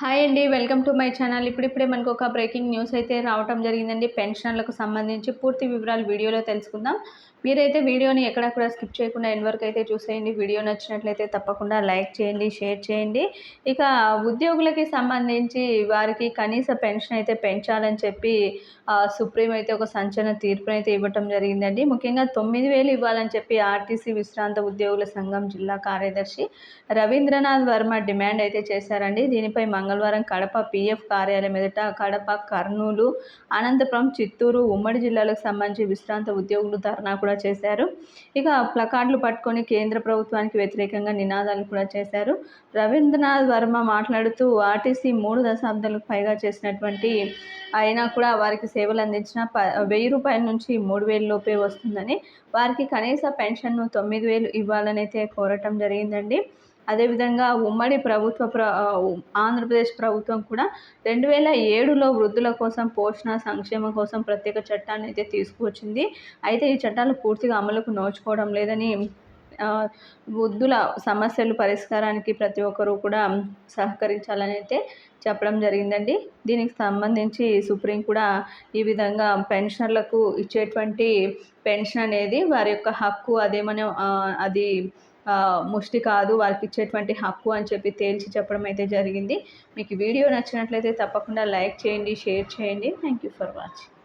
Hi అండి welcome to my channel. ఇప్పుడిప్పుడే మనకు ఒక బ్రేకింగ్ న్యూస్ అయితే రావటం జరిగిందండి. పెన్షన్లకు సంబంధించి పూర్తి వివరాలు వీడియోలో తెలుసుకుందాం. మీరైతే వీడియోని ఎక్కడ కూడా స్కిప్ చేయకుండా ఎన్ వరకు అయితే చూసేయండి. వీడియో నచ్చినట్లయితే తప్పకుండా లైక్ చేయండి షేర్ చేయండి. ఇక ఉద్యోగులకి సంబంధించి వారికి కనీస పెన్షన్ అయితే పెంచాలని చెప్పి సుప్రీం అయితే ఒక సంచలన తీర్పునైతే ఇవ్వటం జరిగిందండి. ముఖ్యంగా తొమ్మిది వేలు ఇవ్వాలని చెప్పి ఆర్టీసీ విశ్రాంత ఉద్యోగుల సంఘం జిల్లా కార్యదర్శి రవీంద్రనాథ్ వర్మ డిమాండ్ అయితే చేశారండి. దీనిపై మంగళవారం కడప పీఎఫ్ కార్యాలయం ఎదుట కడప కర్నూలు అనంతపురం చిత్తూరు ఉమ్మడి జిల్లాలకు సంబంధించి విశ్రాంత ఉద్యోగులు ధర్నా కూడా చేశారు. ఇక ప్లకార్డులు పట్టుకొని కేంద్ర ప్రభుత్వానికి వ్యతిరేకంగా నినాదాలు కూడా చేశారు. రవీంద్రనాథ్ వర్మ మాట్లాడుతూ ఆర్టీసీ మూడు దశాబ్దాలకు పైగా చేసినటువంటి అయినా కూడా వారికి సేవలు అందించిన ప వెయ్యి రూపాయల నుంచి మూడు వేల లోపే వస్తుందని వారికి కనీస పెన్షన్ను తొమ్మిది వేలు ఇవ్వాలని అయితే కోరటం జరిగిందండి. అదేవిధంగా ఉమ్మడి ప్రభుత్వ ప్ర ఆంధ్రప్రదేశ్ ప్రభుత్వం కూడా రెండు వేల ఏడులో వృద్ధుల కోసం పోషణ సంక్షేమం కోసం ప్రత్యేక చట్టాన్ని అయితే తీసుకువచ్చింది. అయితే ఈ చట్టాలు పూర్తిగా అమలుకు నోచుకోవడం లేదని వృద్ధుల సమస్యలు పరిష్కారానికి ప్రతి ఒక్కరూ కూడా సహకరించాలని అయితే చెప్పడం జరిగిందండి. దీనికి సంబంధించి సుప్రీం కూడా ఈ విధంగా పెన్షనర్లకు ఇచ్చేటువంటి పెన్షన్ అనేది వారి యొక్క హక్కు అదేమని అది ముష్టి కాదు వాళ్ళకి ఇచ్చేటువంటి హక్కు అని చెప్పి తేల్చి చెప్పడం అయితే జరిగింది. మీకు వీడియో నచ్చినట్లయితే తప్పకుండా లైక్ చేయండి షేర్ చేయండి. Thank you for watching